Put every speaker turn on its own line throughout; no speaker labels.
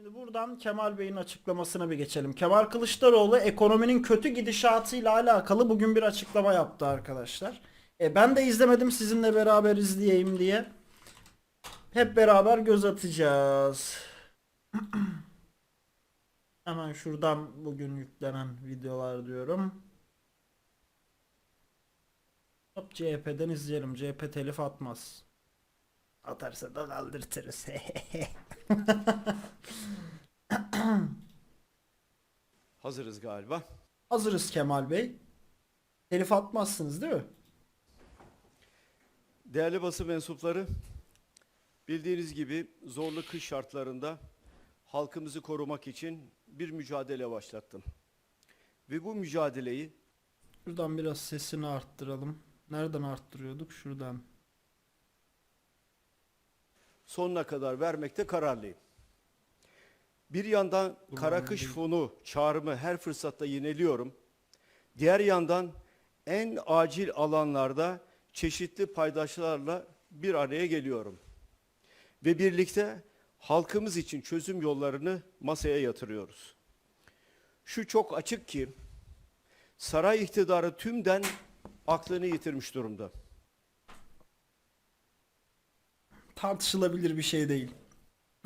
Şimdi buradan Kemal Bey'in açıklamasına bir geçelim. Kemal Kılıçdaroğlu ekonominin kötü gidişatıyla alakalı bugün bir açıklama yaptı arkadaşlar. E, ben de izlemedim sizinle beraber izleyeyim diye. Hep beraber göz atacağız. Hemen şuradan bugün yüklenen videolar diyorum. Hop CHP'den izleyelim. CHP telif atmaz. Atarsa da kaldırtırız.
Hazırız galiba.
Hazırız Kemal Bey. Telif atmazsınız değil mi?
Değerli basın mensupları, bildiğiniz gibi zorlu kış şartlarında halkımızı korumak için bir mücadele başlattım. Ve bu mücadeleyi
Şuradan biraz sesini arttıralım. Nereden arttırıyorduk? Şuradan.
Sonuna kadar vermekte kararlıyım. Bir yandan kara kış fonu çağrımı her fırsatta yineliyorum. Diğer yandan en acil alanlarda çeşitli paydaşlarla bir araya geliyorum. Ve birlikte halkımız için çözüm yollarını masaya yatırıyoruz. Şu çok açık ki saray iktidarı tümden aklını yitirmiş durumda.
Tartışılabilir bir şey değil.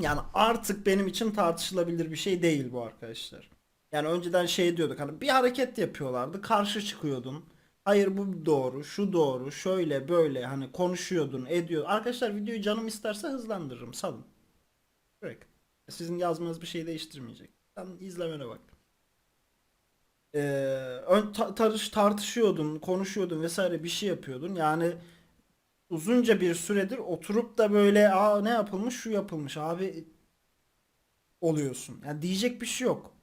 Yani artık benim için tartışılabilir bir şey değil bu arkadaşlar. Yani önceden şey diyorduk hani bir hareket yapıyorlardı karşı çıkıyordun. Hayır bu doğru, şu doğru, şöyle böyle hani konuşuyordun, ediyor. Arkadaşlar videoyu canım isterse hızlandırırım, salın. Direkt. Sizin yazmanız bir şey değiştirmeyecek. Sen izlemene bak. Ee, ön ta- tarış tartışıyordun, konuşuyordun vesaire bir şey yapıyordun. Yani uzunca bir süredir oturup da böyle aa ne yapılmış şu yapılmış abi oluyorsun. Yani diyecek bir şey yok.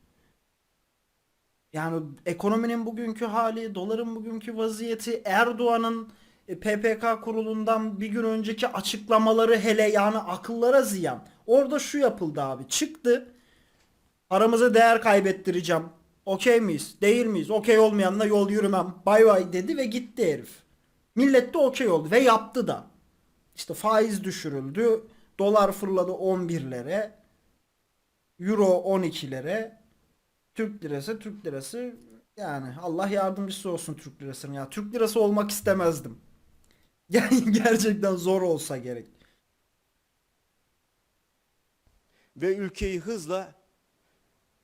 Yani ekonominin bugünkü hali, doların bugünkü vaziyeti, Erdoğan'ın e, PPK kurulundan bir gün önceki açıklamaları hele yani akıllara ziyan. Orada şu yapıldı abi. Çıktı. Paramıza değer kaybettireceğim. Okey miyiz? Değil miyiz? Okey olmayanla yol yürümem. Bay bay dedi ve gitti herif. Millet de okey oldu ve yaptı da. İşte faiz düşürüldü. Dolar fırladı 11'lere. Euro 12'lere. Türk lirası Türk lirası yani Allah yardımcısı olsun Türk lirasının ya. Türk lirası olmak istemezdim. Yani gerçekten zor olsa gerek.
ve ülkeyi hızla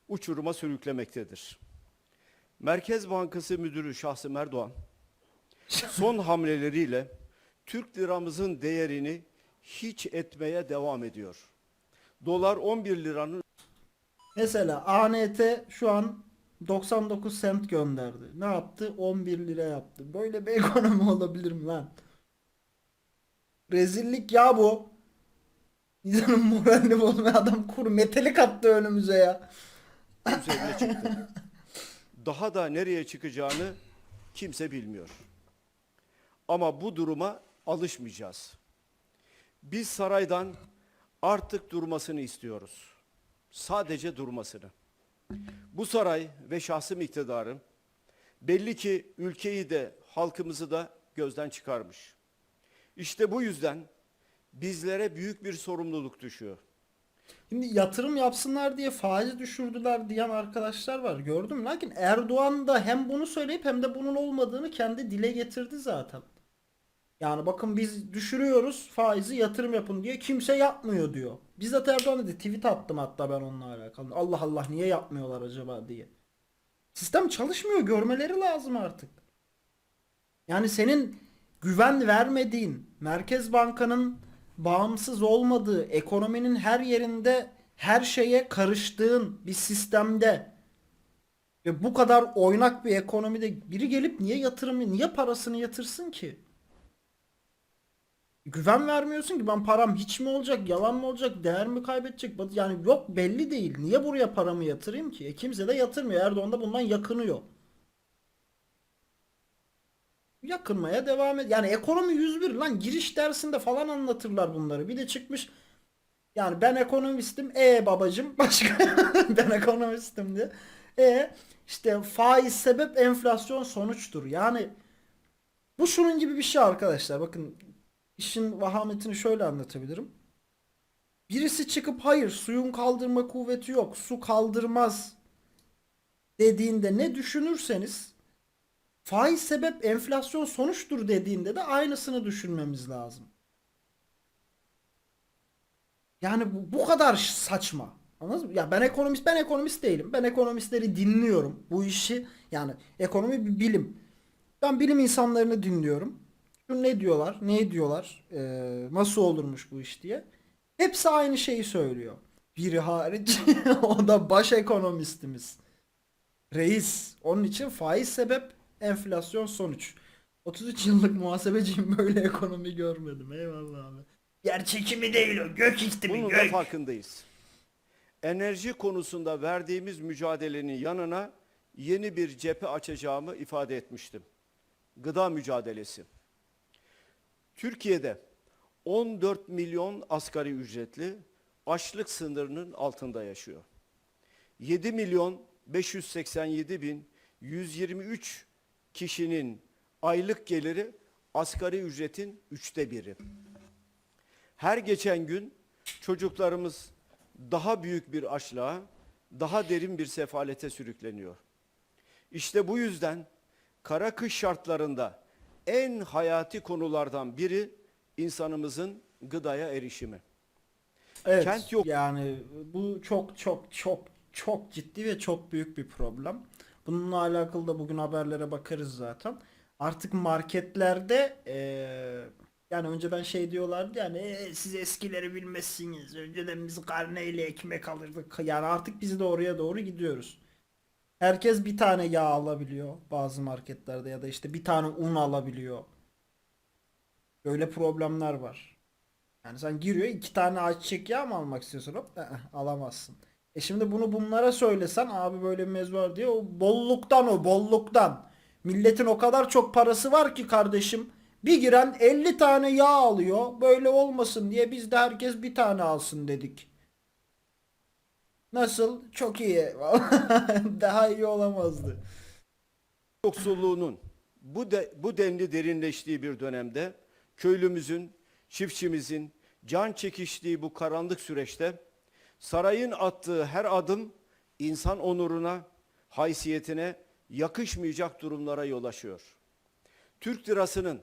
uçuruma sürüklemektedir. Merkez Bankası Müdürü Şahsım Erdoğan son hamleleriyle Türk liramızın değerini hiç etmeye devam ediyor. Dolar 11 liranın
Mesela ANT şu an 99 sent gönderdi. Ne yaptı? 11 lira yaptı. Böyle bir ekonomi olabilir mi lan? Rezillik ya bu. İnsanın moralini bozmaya adam kur metalik attı önümüze ya.
üzerine çıktı. Daha da nereye çıkacağını kimse bilmiyor. Ama bu duruma alışmayacağız. Biz saraydan artık durmasını istiyoruz. Sadece durmasını. Bu saray ve şahsım iktidarı belli ki ülkeyi de halkımızı da gözden çıkarmış. İşte bu yüzden bizlere büyük bir sorumluluk düşüyor.
Şimdi yatırım yapsınlar diye faiz düşürdüler diyen arkadaşlar var. Gördüm. Lakin Erdoğan da hem bunu söyleyip hem de bunun olmadığını kendi dile getirdi zaten. Yani bakın biz düşürüyoruz faizi yatırım yapın diye kimse yapmıyor diyor. Bizzat Erdoğan dedi tweet attım hatta ben onunla alakalı. Allah Allah niye yapmıyorlar acaba diye. Sistem çalışmıyor görmeleri lazım artık. Yani senin güven vermediğin, Merkez Banka'nın bağımsız olmadığı, ekonominin her yerinde her şeye karıştığın bir sistemde ve bu kadar oynak bir ekonomide biri gelip niye yatırım, niye parasını yatırsın ki? Güven vermiyorsun ki ben param hiç mi olacak, yalan mı olacak, değer mi kaybedecek? Yani yok belli değil. Niye buraya paramı yatırayım ki? E kimse de yatırmıyor. Erdoğan da bundan yakınıyor. yakınmaya devam et. Yani ekonomi 101 lan giriş dersinde falan anlatırlar bunları. Bir de çıkmış yani ben ekonomistim. E babacım başka ben ekonomistim diye. E işte faiz sebep enflasyon sonuçtur. Yani bu şunun gibi bir şey arkadaşlar. Bakın işin vahametini şöyle anlatabilirim. birisi çıkıp hayır suyun kaldırma kuvveti yok. Su kaldırmaz dediğinde ne düşünürseniz faiz sebep enflasyon sonuçtur dediğinde de aynısını düşünmemiz lazım. Yani bu, bu kadar saçma. Anladınız mı? Ya ben ekonomist ben ekonomist değilim. Ben ekonomistleri dinliyorum. Bu işi yani ekonomi bir bilim. Ben bilim insanlarını dinliyorum. Ne diyorlar? Ne diyorlar? Ee, nasıl olurmuş bu iş diye. Hepsi aynı şeyi söylüyor. Biri hariç o da baş ekonomistimiz. Reis. Onun için faiz sebep, enflasyon sonuç. 33 yıllık muhasebeciyim böyle ekonomi görmedim. Eyvallah abi. Yer çekimi değil o. Gök iklimi
Bunun da
gök.
farkındayız. Enerji konusunda verdiğimiz mücadelenin yanına yeni bir cephe açacağımı ifade etmiştim. Gıda mücadelesi. Türkiye'de 14 milyon asgari ücretli açlık sınırının altında yaşıyor. 7 milyon 587 bin 123 kişinin aylık geliri asgari ücretin üçte biri. Her geçen gün çocuklarımız daha büyük bir açlığa, daha derin bir sefalete sürükleniyor. İşte bu yüzden kara kış şartlarında en hayati konulardan biri insanımızın gıdaya erişimi.
Evet.
Kent yok.
Yani bu çok çok çok çok ciddi ve çok büyük bir problem. Bununla alakalı da bugün haberlere bakarız zaten. Artık marketlerde eee, yani önceden şey diyorlardı yani "E, siz eskileri bilmezsiniz. Önceden biz karneyle ekmek alırdık. Yani artık biz de oraya doğru gidiyoruz. Herkes bir tane yağ alabiliyor bazı marketlerde ya da işte bir tane un alabiliyor. Böyle problemler var. Yani sen giriyor iki tane ayçiçek yağı mı almak istiyorsun hop ı-ı, alamazsın. E şimdi bunu bunlara söylesen abi böyle bir mevzu var diye o bolluktan o bolluktan. Milletin o kadar çok parası var ki kardeşim. Bir giren 50 tane yağ alıyor. Böyle olmasın diye biz de herkes bir tane alsın dedik. Nasıl? Çok iyi. Daha iyi olamazdı.
yoksulluğunun bu de, bu denli derinleştiği bir dönemde köylümüzün, çiftçimizin can çekiştiği bu karanlık süreçte sarayın attığı her adım insan onuruna, haysiyetine yakışmayacak durumlara yol açıyor. Türk lirasının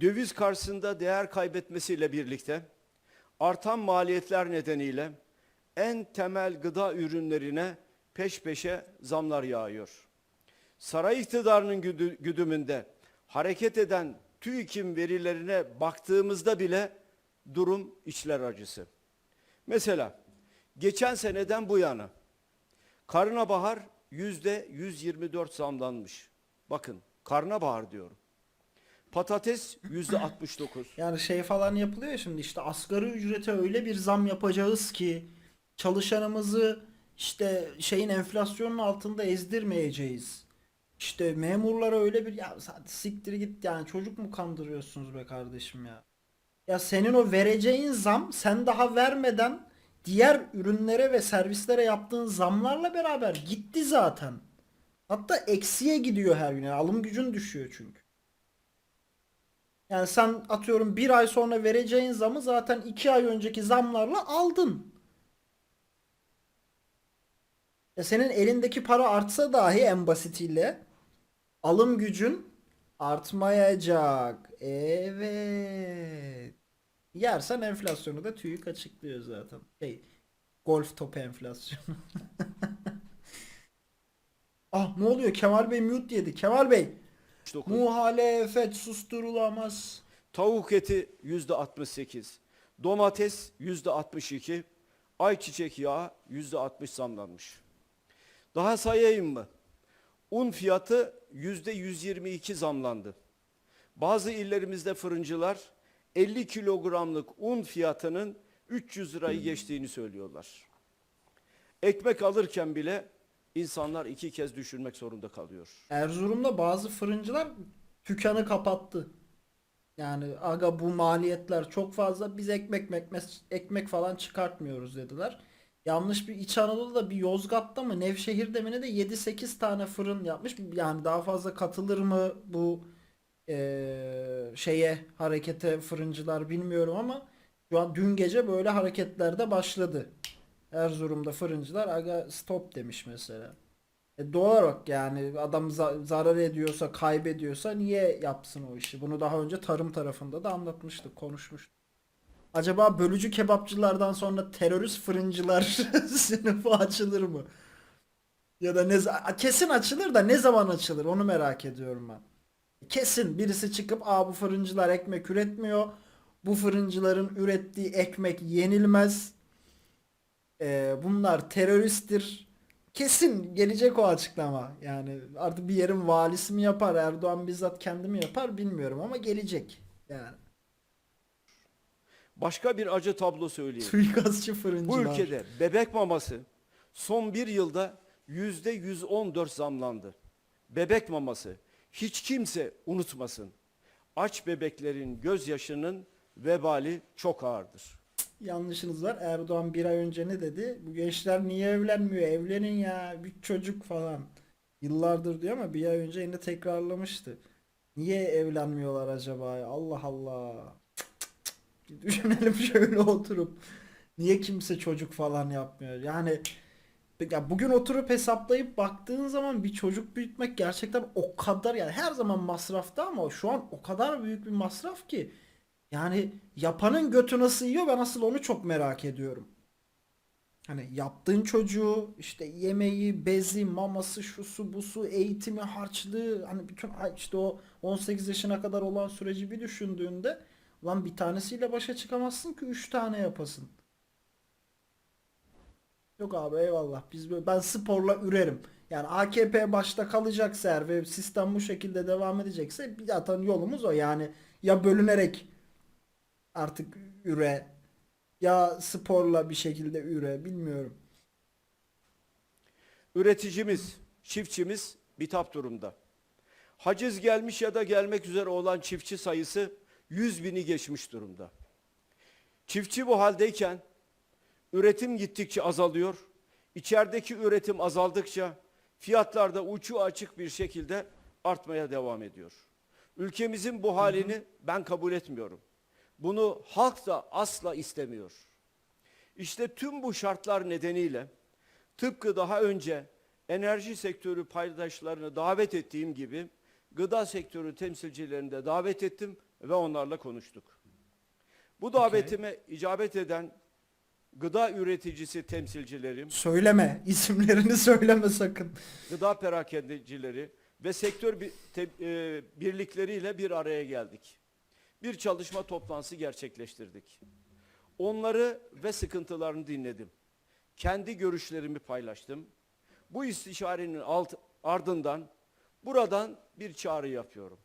döviz karşısında değer kaybetmesiyle birlikte artan maliyetler nedeniyle en temel gıda ürünlerine peş peşe zamlar yağıyor. Saray iktidarının güdü- güdümünde hareket eden TÜİK'in verilerine baktığımızda bile durum içler acısı. Mesela geçen seneden bu yana karnabahar yüzde 124 zamlanmış. Bakın karnabahar diyorum. Patates yüzde 69.
Yani şey falan yapılıyor ya şimdi işte asgari ücrete öyle bir zam yapacağız ki çalışanımızı işte şeyin enflasyonun altında ezdirmeyeceğiz. İşte memurlara öyle bir ya siktir git yani çocuk mu kandırıyorsunuz be kardeşim ya. Ya senin o vereceğin zam sen daha vermeden diğer ürünlere ve servislere yaptığın zamlarla beraber gitti zaten. Hatta eksiye gidiyor her gün. Yani alım gücün düşüyor çünkü. Yani sen atıyorum bir ay sonra vereceğin zamı zaten iki ay önceki zamlarla aldın. Ya senin elindeki para artsa dahi en basitiyle alım gücün artmayacak. Evet. Yersen enflasyonu da TÜİK açıklıyor zaten. Şey, golf topu enflasyonu. ah ne oluyor? Kemal Bey mute yedi. Kemal Bey.
69.
Muhalefet susturulamaz.
Tavuk eti yüzde 68, domates yüzde 62, ayçiçek yağı yüzde 60 zamlanmış. Daha sayayım mı? Un fiyatı yüzde 122 zamlandı. Bazı illerimizde fırıncılar 50 kilogramlık un fiyatının 300 lirayı geçtiğini söylüyorlar. Ekmek alırken bile insanlar iki kez düşünmek zorunda kalıyor.
Erzurum'da bazı fırıncılar dükkanı kapattı. Yani aga bu maliyetler çok fazla biz ekmek mekmek, ekmek falan çıkartmıyoruz dediler. Yanlış bir İç Anadolu'da bir Yozgat'ta mı Nevşehir'de mi de 7-8 tane fırın yapmış. Yani daha fazla katılır mı bu eee, şeye harekete fırıncılar bilmiyorum ama Şu an dün gece böyle hareketler de başladı. Erzurum'da fırıncılar aga stop demiş mesela. E doğal olarak yani adam za- zarar ediyorsa, kaybediyorsa niye yapsın o işi? Bunu daha önce tarım tarafında da anlatmıştık, konuşmuştuk. Acaba bölücü kebapçılardan sonra terörist fırıncılar sınıfı açılır mı? Ya da ne kesin açılır da ne zaman açılır onu merak ediyorum ben. Kesin birisi çıkıp aa bu fırıncılar ekmek üretmiyor. Bu fırıncıların ürettiği ekmek yenilmez. Ee, bunlar teröristtir. Kesin gelecek o açıklama. Yani artık bir yerin valisi mi yapar, Erdoğan bizzat kendi mi yapar bilmiyorum ama gelecek. Yani
Başka bir acı tablo söyleyeyim.
suikastçı
Bu
fırıncılar.
ülkede bebek maması son bir yılda yüzde 114 zamlandı. Bebek maması hiç kimse unutmasın. Aç bebeklerin gözyaşının vebali çok ağırdır.
Yanlışınız var. Erdoğan bir ay önce ne dedi? Bu gençler niye evlenmiyor? Evlenin ya. Bir çocuk falan. Yıllardır diyor ama bir ay önce yine tekrarlamıştı. Niye evlenmiyorlar acaba? Allah Allah. Bir düşünelim şöyle oturup. Niye kimse çocuk falan yapmıyor? Yani ya bugün oturup hesaplayıp baktığın zaman bir çocuk büyütmek gerçekten o kadar yani her zaman masrafta ama şu an o kadar büyük bir masraf ki yani yapanın götü nasıl yiyor ben asıl onu çok merak ediyorum. Hani yaptığın çocuğu işte yemeği, bezi, maması, şusu, busu, eğitimi, harçlığı hani bütün işte o 18 yaşına kadar olan süreci bir düşündüğünde lan bir tanesiyle başa çıkamazsın ki 3 tane yapasın. Yok abi eyvallah. Biz böyle, ben sporla ürerim. Yani AKP başta kalacaksa eğer ve sistem bu şekilde devam edecekse zaten yolumuz o. Yani ya bölünerek artık üre ya sporla bir şekilde üre bilmiyorum.
Üreticimiz, çiftçimiz bitap durumda. Haciz gelmiş ya da gelmek üzere olan çiftçi sayısı 100 bini geçmiş durumda. Çiftçi bu haldeyken üretim gittikçe azalıyor. İçerideki üretim azaldıkça fiyatlar da uçu açık bir şekilde artmaya devam ediyor. Ülkemizin bu halini ben kabul etmiyorum. Bunu halk da asla istemiyor. İşte tüm bu şartlar nedeniyle tıpkı daha önce enerji sektörü paydaşlarını davet ettiğim gibi gıda sektörü temsilcilerini de davet ettim ve onlarla konuştuk. Bu davetime icabet eden gıda üreticisi temsilcilerim,
Söyleme. isimlerini söyleme sakın.
gıda perakendecileri ve sektör bi- te- e, birlikleriyle bir araya geldik. Bir çalışma toplantısı gerçekleştirdik. Onları ve sıkıntılarını dinledim. Kendi görüşlerimi paylaştım. Bu istişarenin alt, ardından buradan bir çağrı yapıyorum.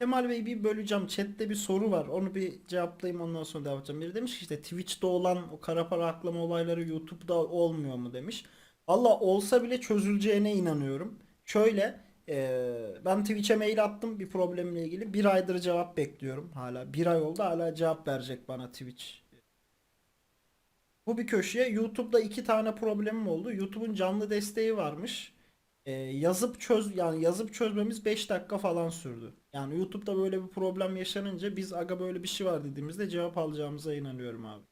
Kemal Bey bir böleceğim. Chat'te bir soru var. Onu bir cevaplayayım ondan sonra devam edeceğim. Biri demiş ki işte Twitch'te olan o kara para aklama olayları YouTube'da olmuyor mu demiş. Valla olsa bile çözüleceğine inanıyorum. Şöyle eee, ben Twitch'e mail attım bir problemle ilgili. Bir aydır cevap bekliyorum hala. Bir ay oldu hala cevap verecek bana Twitch. Bu bir köşeye YouTube'da iki tane problemim oldu. YouTube'un canlı desteği varmış. Ee, yazıp çöz yani yazıp çözmemiz 5 dakika falan sürdü. Yani YouTube'da böyle bir problem yaşanınca biz aga böyle bir şey var dediğimizde cevap alacağımıza inanıyorum abi.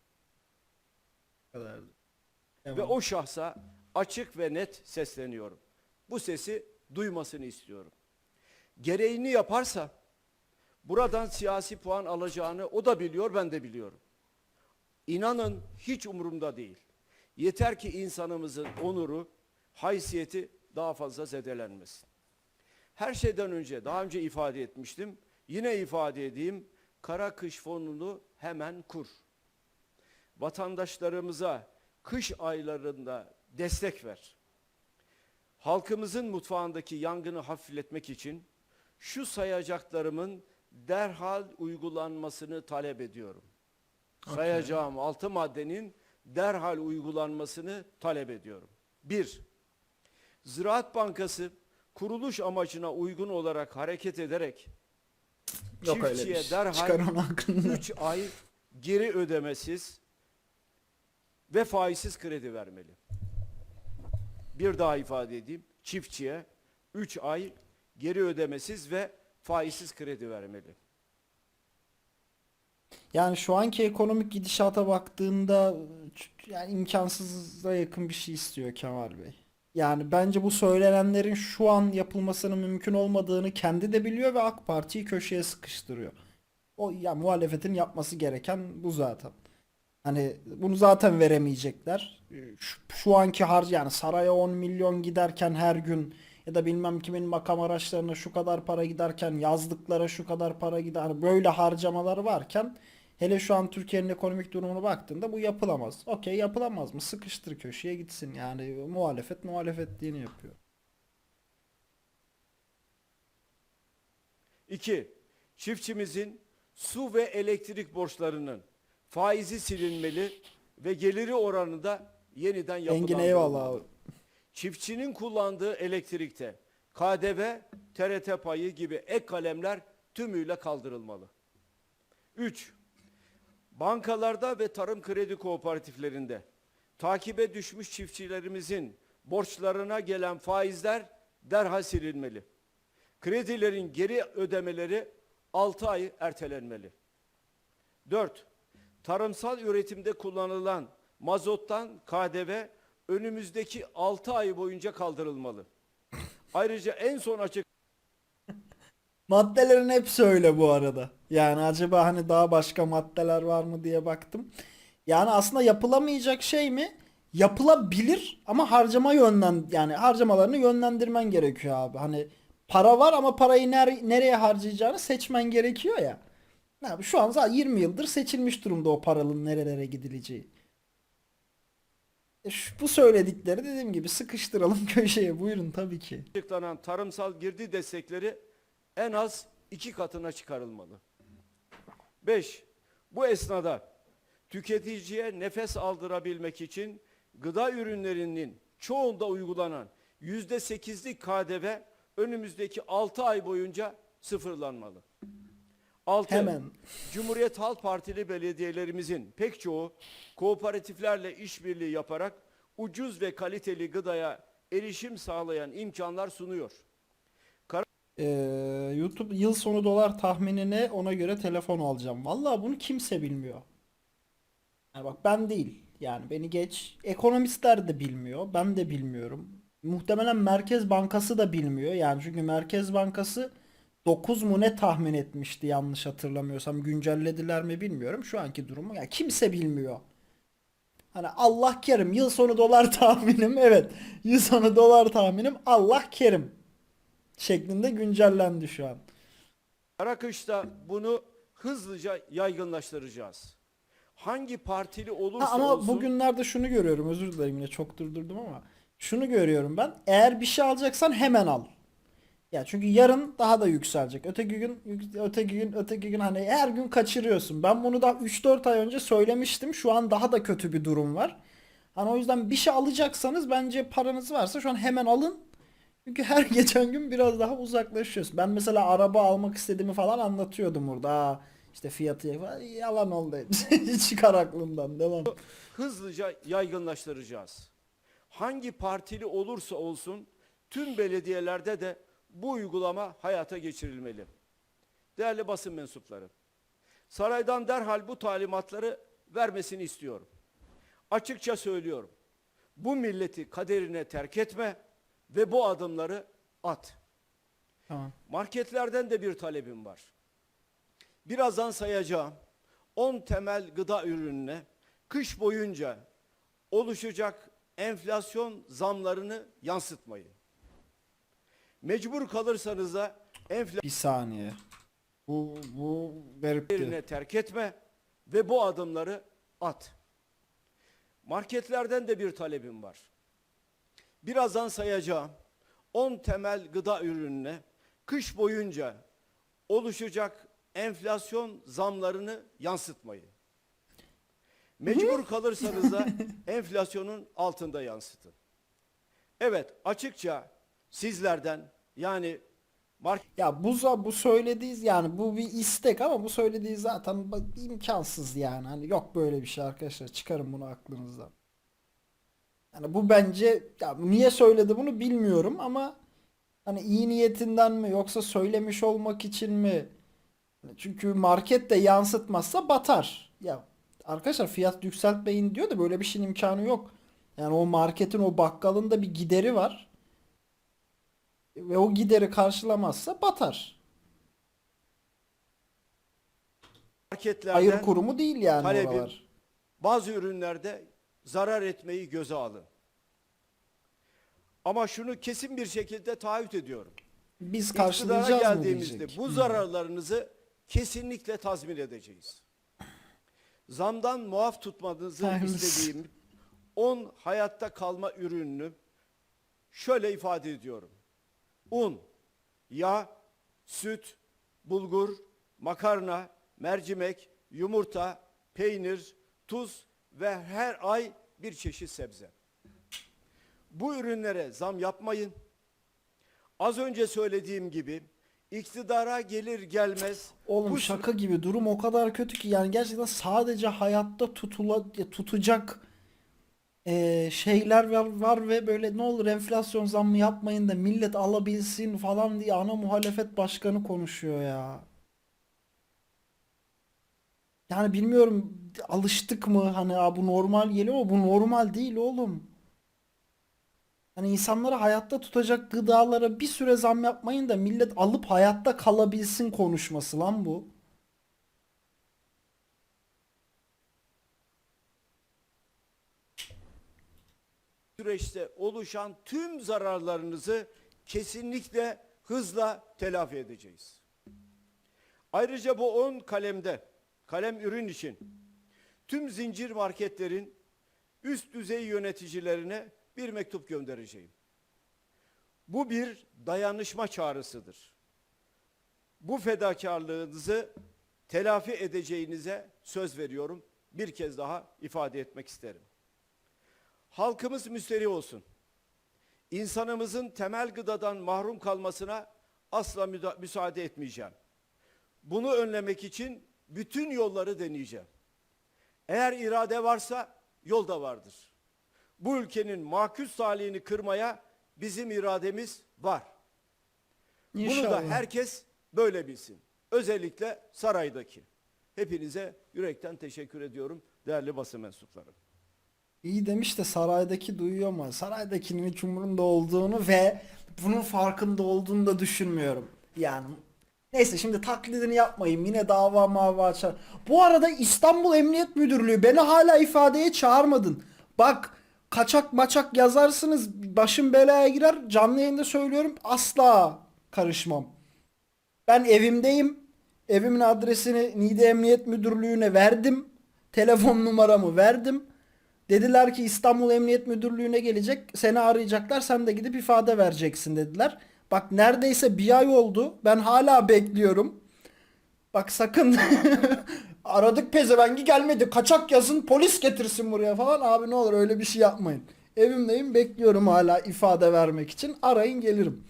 Bu kadardı.
Ve o şahsa açık ve net sesleniyorum. Bu sesi duymasını istiyorum. Gereğini yaparsa buradan siyasi puan alacağını o da biliyor, ben de biliyorum. İnanın hiç umurumda değil. Yeter ki insanımızın onuru, haysiyeti daha fazla zedelenmesin. Her şeyden önce daha önce ifade etmiştim. Yine ifade edeyim. Kara kış fonunu hemen kur. Vatandaşlarımıza kış aylarında destek ver. Halkımızın mutfağındaki yangını hafifletmek için şu sayacaklarımın derhal uygulanmasını talep ediyorum. Sayacağım altı maddenin derhal uygulanmasını talep ediyorum. Bir, Ziraat Bankası kuruluş amacına uygun olarak hareket ederek
Yok öyle bir
çiftçiye
şey.
derhal
Çıkar onu aklından.
3 ay geri ödemesiz ve faizsiz kredi vermeli. Bir daha ifade edeyim. Çiftçiye 3 ay geri ödemesiz ve faizsiz kredi vermeli.
Yani şu anki ekonomik gidişata baktığında yani imkansıza yakın bir şey istiyor Kemal Bey. Yani bence bu söylenenlerin şu an yapılmasının mümkün olmadığını kendi de biliyor ve AK Parti'yi köşeye sıkıştırıyor. O ya muhalefetin yapması gereken bu zaten. Hani bunu zaten veremeyecekler. Şu, şu anki harc yani saraya 10 milyon giderken her gün ya da bilmem kimin makam araçlarına şu kadar para giderken yazlıklara şu kadar para gider hani böyle harcamalar varken hele şu an Türkiye'nin ekonomik durumuna baktığında bu yapılamaz. Okey yapılamaz mı? Sıkıştır köşeye gitsin. Yani muhalefet muhalefetliğini yapıyor.
İki, çiftçimizin su ve elektrik borçlarının faizi silinmeli ve geliri oranı da yeniden
Engin
yapılandırılmalı.
eyvallah abi.
Çiftçinin kullandığı elektrikte KDV, TRT payı gibi ek kalemler tümüyle kaldırılmalı. 3. Bankalarda ve tarım kredi kooperatiflerinde takibe düşmüş çiftçilerimizin borçlarına gelen faizler derhal silinmeli. Kredilerin geri ödemeleri 6 ay ertelenmeli. 4. Tarımsal üretimde kullanılan mazottan KDV önümüzdeki 6 ay boyunca kaldırılmalı. Ayrıca en son açık
Maddelerin hepsi öyle bu arada. Yani acaba hani daha başka maddeler var mı diye baktım. Yani aslında yapılamayacak şey mi? Yapılabilir ama harcama yönlen yani harcamalarını yönlendirmen gerekiyor abi. Hani para var ama parayı ner- nereye harcayacağını seçmen gerekiyor ya. Abi şu an zaten 20 yıldır seçilmiş durumda o paranın nerelere gidileceği. E şu- bu söyledikleri dediğim gibi sıkıştıralım köşeye. Buyurun tabii ki.
açıklanan tarımsal girdi destekleri en az iki katına çıkarılmalı. 5. Bu esnada tüketiciye nefes aldırabilmek için gıda ürünlerinin çoğunda uygulanan yüzde sekizlik KDV önümüzdeki 6 ay boyunca sıfırlanmalı. 6.
Hemen.
Cumhuriyet Halk Partili belediyelerimizin pek çoğu kooperatiflerle işbirliği yaparak ucuz ve kaliteli gıdaya erişim sağlayan imkanlar sunuyor.
Ee, YouTube yıl sonu dolar tahminine ona göre telefon alacağım. Vallahi bunu kimse bilmiyor. Yani bak ben değil. Yani beni geç. Ekonomistler de bilmiyor. Ben de bilmiyorum. Muhtemelen Merkez Bankası da bilmiyor. Yani çünkü Merkez Bankası 9 mu ne tahmin etmişti yanlış hatırlamıyorsam. Güncellediler mi bilmiyorum. Şu anki durumu yani kimse bilmiyor. Hani Allah kerim yıl sonu dolar tahminim evet. Yıl sonu dolar tahminim Allah kerim şeklinde güncellendi şu an.
Karakış'ta bunu hızlıca yaygınlaştıracağız. Hangi partili olursa
Ha, ama
olsun
bugünlerde şunu görüyorum özür dilerim yine çok durdurdum ama şunu görüyorum ben eğer bir şey alacaksan hemen al. Ya çünkü yarın daha da yükselecek. Öteki gün öteki gün öteki gün hani her gün kaçırıyorsun. Ben bunu da 3-4 ay önce söylemiştim. Şu an daha da kötü bir durum var. Hani o yüzden bir şey alacaksanız bence paranız varsa şu an hemen alın. Çünkü her geçen gün biraz daha uzaklaşıyoruz. Ben mesela araba almak istediğimi falan anlatıyordum burada. Aa, işte fiyatı falan. yalan oldu. Çıkar aklımdan. Devam.
hızlıca yaygınlaştıracağız. Hangi partili olursa olsun tüm belediyelerde de bu uygulama hayata geçirilmeli. Değerli basın mensupları, saraydan derhal bu talimatları vermesini istiyorum. Açıkça söylüyorum. Bu milleti kaderine terk etme ve bu adımları at.
Tamam.
Marketlerden de bir talebim var. Birazdan sayacağım 10 temel gıda ürününe kış boyunca oluşacak enflasyon zamlarını yansıtmayın. Mecbur kalırsanız da
Bir saniye. Bu bu garipti.
enflasyonine terk etme ve bu adımları at. Marketlerden de bir talebim var. Birazdan sayacağım 10 temel gıda ürününe kış boyunca oluşacak enflasyon zamlarını yansıtmayın. Mecbur kalırsanız da enflasyonun altında yansıtın. Evet açıkça sizlerden yani market
Ya bu bu söylediği yani bu bir istek ama bu söylediği zaten imkansız yani. Hani yok böyle bir şey arkadaşlar. Çıkarın bunu aklınızdan. Yani bu bence ya niye söyledi bunu bilmiyorum ama hani iyi niyetinden mi yoksa söylemiş olmak için mi Çünkü market de yansıtmazsa batar. Ya arkadaşlar fiyat yükseltmeyin diyor da böyle bir şeyin imkanı yok. Yani o marketin o bakkalın da bir gideri var. Ve o gideri karşılamazsa batar.
Marketlerden
Hayır kurumu değil yani oralar.
bazı ürünlerde zarar etmeyi göze alın. Ama şunu kesin bir şekilde taahhüt ediyorum.
Biz
İktidara
karşılayacağız mı
geldiğimizde
diyecek.
bu zararlarınızı kesinlikle tazmin edeceğiz. Zamdan muaf tutmanızı
Hayırlısı.
istediğim 10 hayatta kalma ürününü şöyle ifade ediyorum. Un, yağ, süt, bulgur, makarna, mercimek, yumurta, peynir, tuz ve her ay bir çeşit sebze. Bu ürünlere zam yapmayın. Az önce söylediğim gibi iktidara gelir gelmez
Oğlum
bu
şaka gibi durum o kadar kötü ki yani gerçekten sadece hayatta tutula, tutacak eee, şeyler var, var ve böyle ne olur enflasyon zammı yapmayın da millet alabilsin falan diye ana muhalefet başkanı konuşuyor ya. Yani bilmiyorum alıştık mı hani "Aa, bu normal geliyor ama bu normal değil oğlum. Hani insanları hayatta tutacak gıdalara bir süre zam yapmayın da millet alıp hayatta kalabilsin konuşması lan bu.
süreçte oluşan tüm zararlarınızı kesinlikle hızla telafi edeceğiz. Ayrıca bu 10 kalemde, kalem ürün için tüm zincir marketlerin üst düzey yöneticilerine bir mektup göndereceğim. Bu bir dayanışma çağrısıdır. Bu fedakarlığınızı telafi edeceğinize söz veriyorum. Bir kez daha ifade etmek isterim. Halkımız müsterih olsun. İnsanımızın temel gıdadan mahrum kalmasına asla müsaade etmeyeceğim. Bunu önlemek için bütün yolları deneyeceğim. Eğer irade varsa yol da vardır. Bu ülkenin makus talihini kırmaya bizim irademiz var. Bunu da
İnşallah.
herkes böyle bilsin. Özellikle saraydaki. Hepinize yürekten teşekkür ediyorum değerli basın mensupları.
İyi demiş de saraydaki duyuyor mu? Saraydakinin hiç umurunda olduğunu ve bunun farkında olduğunu da düşünmüyorum. Yani neyse şimdi taklidini yapmayayım. Yine dava mava açar. Bu arada İstanbul Emniyet Müdürlüğü beni hala ifadeye çağırmadın. Bak kaçak maçak yazarsınız başım belaya girer. Canlı yayında söylüyorum asla karışmam. Ben evimdeyim. Evimin adresini Niğde Emniyet Müdürlüğü'ne verdim. Telefon numaramı verdim. Dediler ki İstanbul Emniyet Müdürlüğü'ne gelecek. Seni arayacaklar. Sen de gidip ifade vereceksin dediler. Bak neredeyse bir ay oldu. Ben hala bekliyorum. Bak sakın aradık pezevengi gelmedi. Kaçak yazın polis getirsin buraya falan. Abi ne olur öyle bir şey yapmayın. Evimdeyim bekliyorum hala ifade vermek için. Arayın gelirim.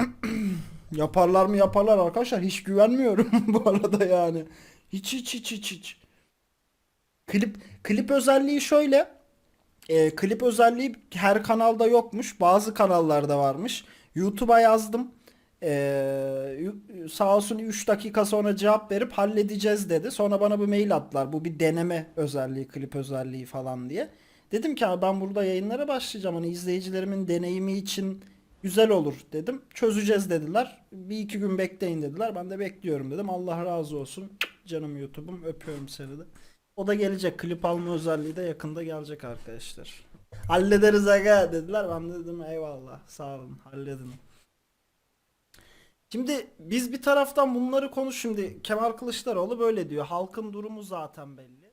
Yaparlar mı yaparlar arkadaşlar. Hiç güvenmiyorum bu arada yani. Hiç hiç hiç hiç hiç. Klip klip özelliği şöyle. E, klip özelliği her kanalda yokmuş. Bazı kanallarda varmış. YouTube'a yazdım. E, yu- sağ olsun 3 dakika sonra cevap verip halledeceğiz dedi. Sonra bana bir mail attılar. Bu bir deneme özelliği, klip özelliği falan diye. Dedim ki abi ben burada yayınlara başlayacağım. Hani izleyicilerimin deneyimi için güzel olur dedim. Çözeceğiz dediler. Bir iki gün bekleyin dediler. Ben de bekliyorum dedim. Allah razı olsun. Canım YouTube'um öpüyorum seni de. O da gelecek. Klip alma özelliği de yakında gelecek arkadaşlar. Hallederiz aga dediler. Ben de dedim eyvallah sağ olun halledin. Şimdi biz bir taraftan bunları konuş şimdi Kemal Kılıçdaroğlu böyle diyor. Halkın durumu zaten belli.